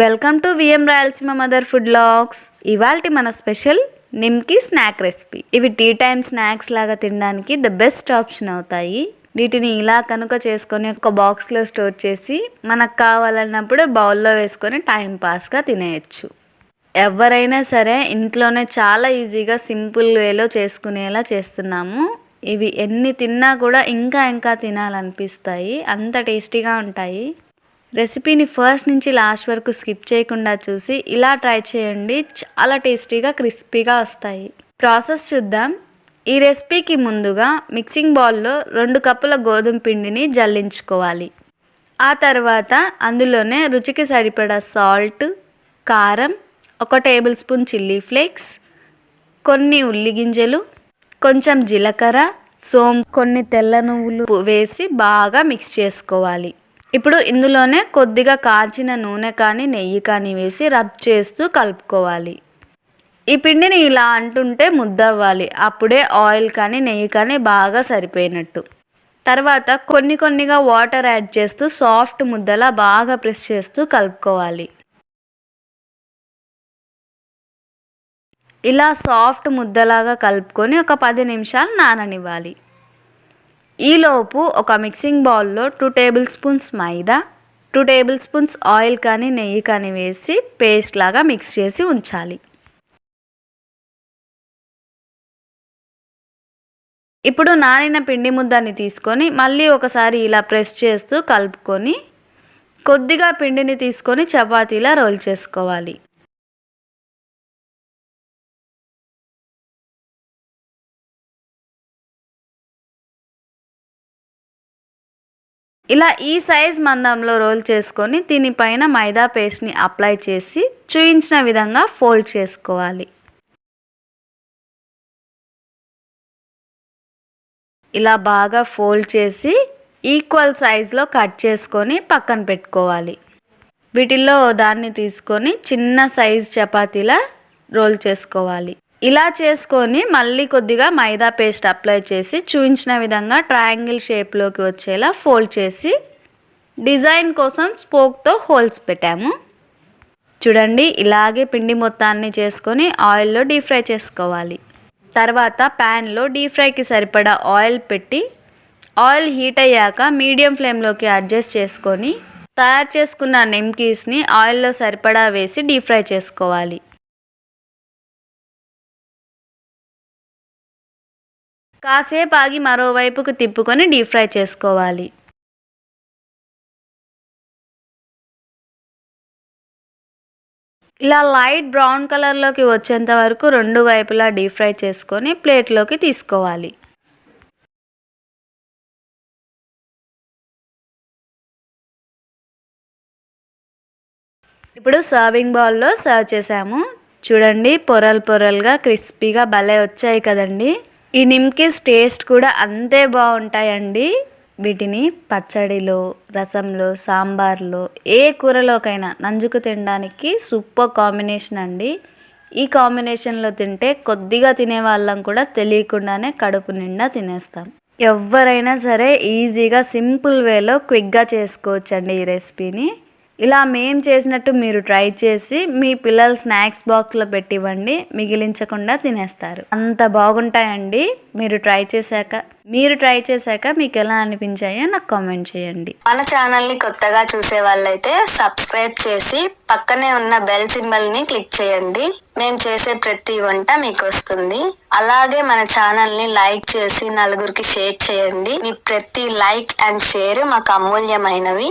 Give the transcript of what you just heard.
Welcome to VM Rayalaseema mother food logs. ఇవాల్టి మన special nimki snack recipe. ఇవి tea time snacks లాగా తినడానికి ద బెస్ట్ ఆప్షన్ అవుతాయి. వీటిని ఇలా కనుక చేసుకొని ఒక బాక్స్లో స్టోర్ చేసి మనకు కావాలన్నప్పుడు బౌల్లో వేసుకొని టైం పాస్గా తినేయచ్చు. ఎవరైనా సరే ఇంట్లోనే చాలా ఈజీగా సింపుల్ వేలో చేసుకునేలా చేస్తున్నాము. ఇవి ఎన్ని తిన్నా కూడా ఇంకా ఇంకా తినాలనిపిస్తాయి. అంత టేస్టీగా ఉంటాయి. రెసిపీని ఫస్ట్ నుంచి లాస్ట్ వరకు స్కిప్ చేయకుండా చూసి ఇలా ట్రై చేయండి. చాలా టేస్టీగా క్రిస్పీగా వస్తాయి. ప్రాసెస్ చూద్దాం. ఈ రెసిపీకి ముందుగా మిక్సింగ్ బౌల్లో రెండు కప్పుల గోధుమ పిండిని జల్లించుకోవాలి. ఆ తర్వాత అందులోనే రుచికి సరిపడా సాల్ట్ కారం ఒక టేబుల్ స్పూన్ చిల్లీ ఫ్లేక్స్ కొన్ని ఉల్లి గింజలు కొంచెం జీలకర్ర సోం కొన్ని తెల్ల నువ్వులు వేసి బాగా మిక్స్ చేసుకోవాలి. ఇప్పుడు ఇందులోనే కొద్దిగా కాచిన నూనె కానీ నెయ్యి కానీ వేసి రబ్ చేస్తూ కలుపుకోవాలి. ఈ పిండిని ఇలా అంటుంటే ముద్దవ్వాలి. అప్పుడే ఆయిల్ కానీ నెయ్యి కానీ బాగా సరిపోయినట్టు. తర్వాత కొన్ని కొన్నిగా వాటర్ యాడ్ చేస్తూ సాఫ్ట్ ముద్దలా బాగా ప్రెస్ చేస్తూ కలుపుకోవాలి. ఇలా సాఫ్ట్ ముద్దలాగా కలుపుకొని ఒక పది నిమిషాలు నాననివ్వాలి. ఈలోపు ఒక మిక్సింగ్ బౌల్లో two tablespoons maida two tablespoons oil కానీ నెయ్యి కానీ వేసి పేస్ట్ లాగా మిక్స్ చేసి ఉంచాలి. ఇప్పుడు నానిన పిండి ముద్దని తీసుకొని మళ్ళీ ఒకసారి ఇలా ప్రెస్ చేస్తూ కలుపుకొని కొద్దిగా పిండిని తీసుకొని చపాతీలా రోల్ చేసుకోవాలి. ఇలా ఈ సైజ్ మందంలో రోల్ చేసుకొని దీనిపైన మైదా పేస్ట్ని అప్లై చేసి చూయించిన విధంగా ఫోల్డ్ చేసుకోవాలి. ఇలా బాగా ఫోల్డ్ చేసి ఈక్వల్ సైజులో కట్ చేసుకొని పక్కన పెట్టుకోవాలి. వీటిల్లో దాన్ని తీసుకొని చిన్న సైజ్ చపాతీలా రోల్ చేసుకోవాలి. ఇలా చేసుకొని మళ్ళీ కొద్దిగా మైదా పేస్ట్ అప్లై చేసి చూపించిన విధంగా ట్రయాంగిల్ షేప్లోకి వచ్చేలా ఫోల్డ్ చేసి డిజైన్ కోసం స్పోక్తో హోల్స్ పెట్టాము. చూడండి ఇలాగే పిండి మొత్తాన్ని చేసుకొని ఆయిల్లో డీప్ ఫ్రై చేసుకోవాలి. తర్వాత ప్యాన్లో డీప్ ఫ్రైకి సరిపడా ఆయిల్ పెట్టి ఆయిల్ హీట్ అయ్యాక మీడియం ఫ్లేమ్లోకి అడ్జస్ట్ చేసుకొని తయారు చేసుకున్న నెమ్కీస్ని ఆయిల్లో సరిపడా వేసి డీప్ ఫ్రై చేసుకోవాలి. కాసేపు ఆగి మరోవైపుకు తిప్పుకొని డీప్ ఫ్రై చేసుకోవాలి. ఇలా లైట్ బ్రౌన్ కలర్లోకి వచ్చేంత వరకు రెండు వైపులా డీప్ ఫ్రై చేసుకొని ప్లేట్లోకి తీసుకోవాలి. ఇప్పుడు సర్వింగ్ బౌల్లో సర్వ్ చేసాము చూడండి పొరలు పొరలుగా క్రిస్పీగా భలే వచ్చాయి కదండీ. ఈ నిమ్కిస్ టేస్ట్ కూడా అంతే బాగుంటాయండి. వీటిని పచ్చడిలో రసంలో సాంబార్లో ఏ కూరలోకైనా నంజుకు తినడానికి సూపర్ కాంబినేషన్ అండి. ఈ కాంబినేషన్లో తింటే కొద్దిగా తినే వాళ్ళం కూడా తెలియకుండానే కడుపు నిండా తినేస్తాం. ఎవరైనా సరే ఈజీగా సింపుల్ వేలో క్విక్గా చేసుకోవచ్చండి ఈ రెసిపీని. ఇలా మేము చేసినట్టు మీరు ట్రై చేసి మీ పిల్లలు స్నాక్స్ బాక్స్లో పెట్టివ్వండి మిగిలించకుండా తినేస్తారు. అంత బాగుంటాయండి. మీరు ట్రై చేశాక మీరు ట్రై చేశాక మీకు ఎలా అనిపించాయో నాకు కామెంట్ చేయండి. మన ఛానల్ని కొత్తగా చూసే వాళ్ళైతే సబ్స్క్రైబ్ చేసి పక్కనే ఉన్న బెల్ సింబల్ని క్లిక్ చేయండి. మేము చేసే ప్రతి వంట మీకు వస్తుంది. అలాగే మన ఛానల్ని లైక్ చేసి నలుగురికి షేర్ చేయండి. మీ ప్రతి లైక్ అండ్ షేర్ మాకు అమూల్యమైనవి.